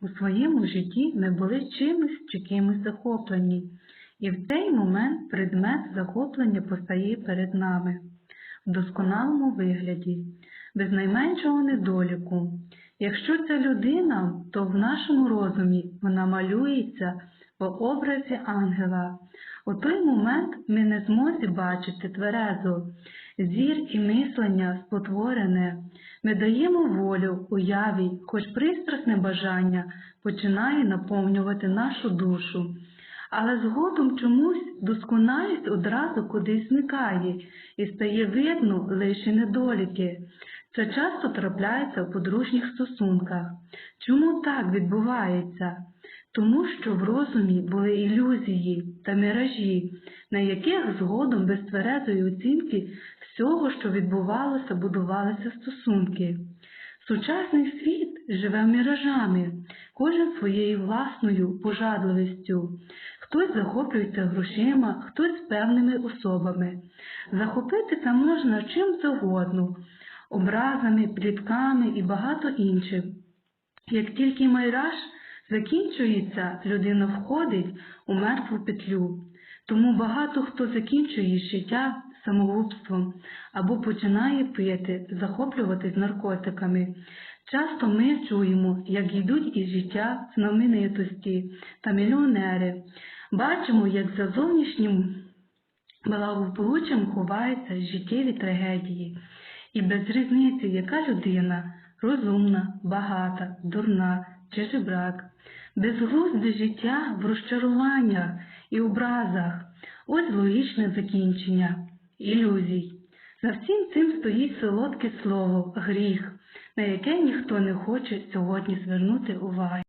У своєму житті ми були чимось чи кимось захоплені, і в цей момент предмет захоплення постає перед нами в досконалому вигляді, без найменшого недоліку. Якщо це людина, то в нашому розумі вона малюється в образі ангела. У той момент ми не змозі бачити тверезо, зір і мислення спотворене. Ми даємо волю уяві, хоч пристрасне бажання починає наповнювати нашу душу. Але згодом чомусь досконалість одразу кудись зникає і стає видно лише недоліки. Це часто трапляється в подружніх стосунках. Чому так відбувається? Тому що в розумі були ілюзії та міражі, на яких згодом без тверезої оцінки всього, що відбувалося, будувалися стосунки. Сучасний світ живе міражами, кожен своєю власною пожадливістю. Хтось захоплюється грошима, хтось певними особами. Захопитися можна чим завгодно, образами, плітками і багато іншим. Як тільки майраж закінчується, людина входить у мертву петлю. Тому багато хто закінчує життя самогубством або починає пити, захоплюватись наркотиками. Часто ми чуємо, як йдуть із життя знаменитості та мільйонери. Бачимо, як за зовнішнім благополуччям ховаються життєві трагедії. І без різниці, яка людина розумна, багата, дурна чи жебрак, безглузде життя в розчаруваннях і образах. Ось логічне закінчення ілюзій. За всім цим стоїть солодке слово гріх, на яке ніхто не хоче сьогодні звернути уваги.